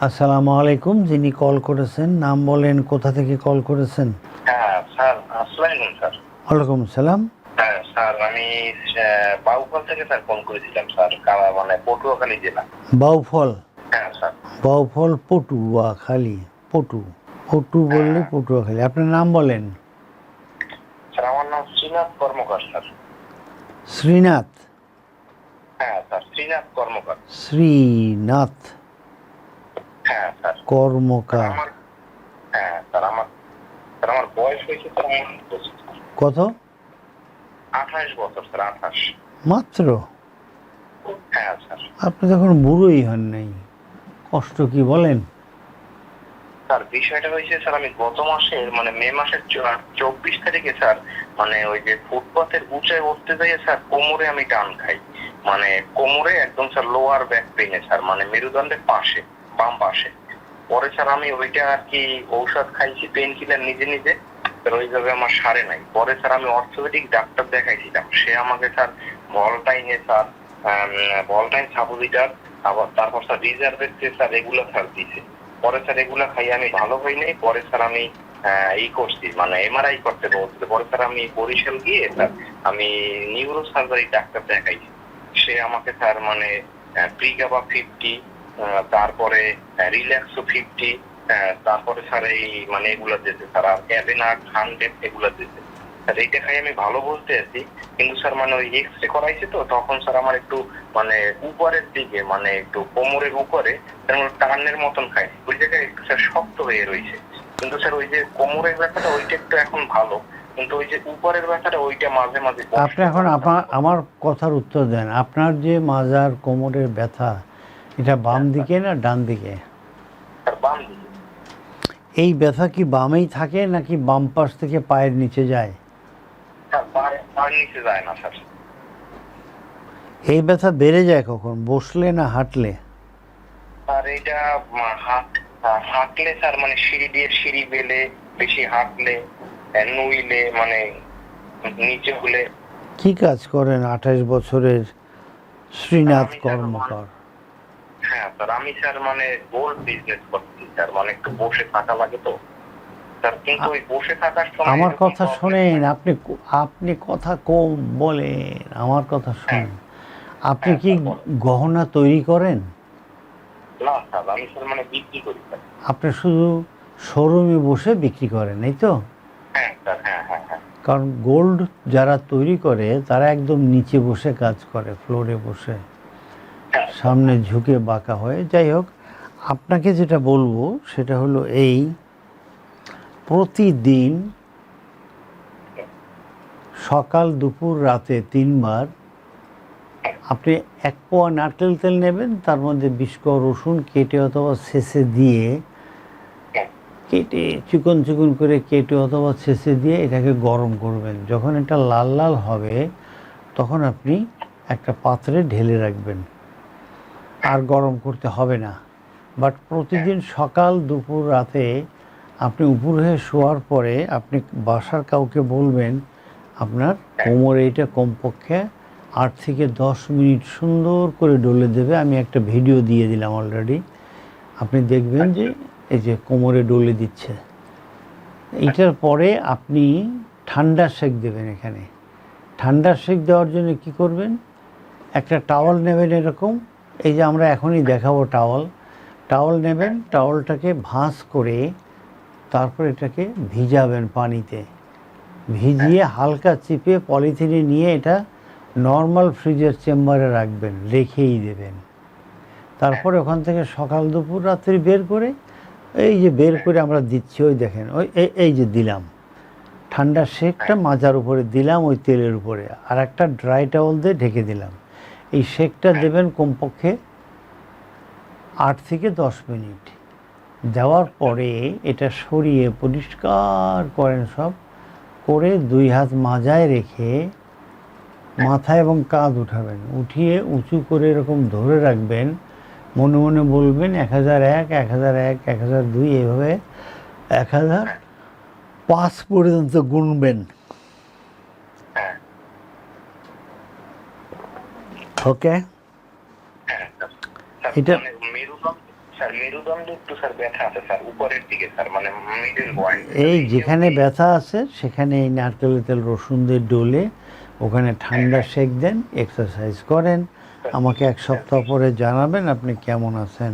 আসসালামু আলাইকুম যিনি কল করেছেন নাম বলেন কোথা থেকে কল করেছেন? হ্যাঁ স্যার আসসালামু স্যার। ওয়ালাইকুম সালাম হ্যাঁ স্যার আমি বাউফল থেকে স্যার ফোন করেছিলাম স্যার কা- মানে পটুয়াখালী জেলা। বাউফল? হ্যাঁ স্যার। বাউফল পটুয়া খালি পটু। পটু বললে পটুয়াখালী। আপনার নাম বলেন। স্যার আমার নাম শ্রীনাথ কর্মকার স্যার। শ্রীনাথ? হ্যাঁ স্যার শ্রীনাথ কর্মকার। শ্রীনাথ। হ্যাঁ কর্মকার। হ্যাঁ স্যার আমার স্যার আমার বয়স হয়েছে স্যার কত? আঠাশ বছর স্যার আঠাশ। মাত্র? হ্যাঁ স্যার। আপনি তখন বুড়োই হন নাই। কষ্ট কি বলেন? স্যার বিষয়টা হয়েছে স্যার আমি গত মাসের মানে মে মাসের চব্বিশ তারিখে স্যার মানে ওই যে ফুটপাতের উঁচায় উঠতে যাইয়ে স্যার কোমরে আমি টান খাই। মানে কোমরে একদম স্যার লোয়ার ব্যাক পেইনে স্যার মানে মেরুদণ্ডের পাশে বাম পাশে। পরে স্যার আমি ওইটা আর কি ঔষধ খাইছি পেন কিলার নিজে নিজে ওইভাবে আমার সারে নাই। পরে স্যার আমি অর্থোপেডিক ডাক্তার দেখাইছিলাম। সে আমাকে স্যার ভলটাইনে স্যার ভলটাইন সাবুলিটার আবার তারপর স্যার রিজার্ভের স্যার এগুলো স্যার দিছে। পরে স্যার এগুলা খাই আমি ভালো হই নাই, পরে স্যার আমি ই করছি মানে এমআরআই করতে বলছিল পরে স্যার আমি বরিশাল গিয়ে স্যার আমি নিউরো সার্জারি ডাক্তার দেখাইছি। সে আমাকে স্যার মানে প্রিগাবা ফিফটি তারপরে রিল্যাক্সো ফিফটি তারপরে স্যার এই মানে এগুলা দিতে স্যার আর ক্যাবিনাট হান্ড্রেড এগুলা দিতে স্যার এইটা খাই আমি ভালো বলতে আছি কিন্তু স্যার মানে ওই এক্স রে করাইছে তো তখন স্যার আমার একটু মানে উপরের দিকে মানে একটু কোমরের উপরে টানের মতন খাই। ওই জায়গায় একটু স্যার শক্ত হয়ে রয়েছে কিন্তু স্যার ওই যে কোমরের ব্যাপারটা ওইটা একটু এখন ভালো। কিন্তু ওই যে উপরের ব্যথাটা ওইটা মাঝে মাঝে আপনি এখন আমার কথার উত্তর দেন। আপনার যে মাজার কোমরের ব্যথা এটা বাম দিকে না ডান দিকে? বাম দিকে এই ব্যথা কি বামেই থাকে নাকি বাম পাশ থেকে পায়ের নিচে যায়? এই ব্যথা বেড়ে যায় কখন? বসলে না হাঁটলে? আর হাঁটলে স্যার মানে সিঁড়ি দিয়ে সিঁড়ি বেলে বেশি হাঁটলে নুইলে মানে নিচে হলে। কি কাজ করেন আঠাশ বছরের শ্রীনাথ কর্মকার? হ্যাঁ স্যার আমি স্যার মানে গোল্ড বিজনেস করছি স্যার মানে একটু বসে থাকা লাগে তো। স্যার কিন্তু ওই বসে থাকার সময় আমার কথা শোনেন আপনি আপনি কথা কম বলেন আমার কথা শুনেন। আপনি কি গহনা তৈরি করেন? না স্যার আমি স্যার মানে বিক্রি করি স্যার আপনি শুধু শোরুমে বসে বিক্রি করেন এই তো? হ্যাঁ স্যার হ্যাঁ হ্যাঁ হ্যাঁ। কারণ গোল্ড যারা তৈরি করে তারা একদম নিচে বসে কাজ করে ফ্লোরে বসে। হ্যাঁ সামনে ঝুঁকে বাঁকা হয়ে, যাই হোক, আপনাকে যেটা বলব সেটা হলো এই, প্রতিদিন সকাল দুপুর রাতে তিনবার আপনি এক পোয়া নারকেল তেল নেবেন, তার মধ্যে বিশ রসুন কেটে অথবা শেষে দিয়ে কেটে চিকন চিকন করে কেটে অথবা শেষে দিয়ে এটাকে গরম করবেন। যখন এটা লাল লাল হবে, তখন আপনি একটা পাত্রে ঢেলে রাখবেন। আর গরম করতে হবে না। বাট প্রতিদিন সকাল দুপুর রাতে আপনি উপর হয়ে শোয়ার পরে আপনি বাসার কাউকে বলবেন আপনার কোমরে এটা কমপক্ষে আট থেকে দশ মিনিট সুন্দর করে ডলে দেবে। আমি একটা ভিডিও দিয়ে দিলাম অলরেডি আপনি দেখবেন যে এই যে কোমরে ডলে দিচ্ছে। এইটার পরে আপনি ঠান্ডা সেক দেবেন এখানে। ঠান্ডা সেক দেওয়ার জন্য কি করবেন? একটা টাওয়াল নেবেন এরকম। এই যে আমরা এখনই দেখাবো টাওয়াল টাওয়াল নেবেন টাওয়ালটাকে ভাঁজ করে তারপর এটাকে ভিজাবেন পানিতে। ভিজিয়ে হালকা চিপে পলিথিনে নিয়ে এটা নর্মাল ফ্রিজের চেম্বারে রাখবেন রেখেই দেবেন। তারপরে ওখান থেকে সকাল দুপুর রাত্রি বের করে এই যে বের করে আমরা দিচ্ছি ওই দেখেন ওই এই- এই যে দিলাম। ঠান্ডা শেকটা মাজার উপরে দিলাম ওই তেলের উপরে। আর একটা ড্রাই টাওয়াল দিয়ে ঢেকে দিলাম। এই শেকটা দেবেন কমপক্ষে আট থেকে দশ মিনিট। দেওয়ার পরে এটা সরিয়ে পরিষ্কার করেন সব করে দুই হাত মাজায় রেখে মাথা এবং কাঁধ উঠাবেন। উঠিয়ে উঁচু করে এরকম ধরে রাখবেন। মনে মনে বলবেন এক হাজার এক এক হাজার এক এক হাজার দুই এভাবে এক হাজার পাঁচ পর্যন্ত গুনবেন হ্যাঁ ওকে হ্যাঁ স্যার স্যার এটা- মানে মেরুদণ্ড স্যার মেরুদণ্ডে একটু স্যার ব্যথা আছে স্যার উপরের দিকে স্যার মানে মিডল এটা এই যেখানে ব্যথা আছে সেখানে এই নারকেলের তেল রসুন দিয়ে ডোলে ওখানে ঠান্ডা সেক দেন এক্সারসাইজ করেন। আমাকে এক সপ্তাহ পরে জানাবেন আপনি কেমন আছেন।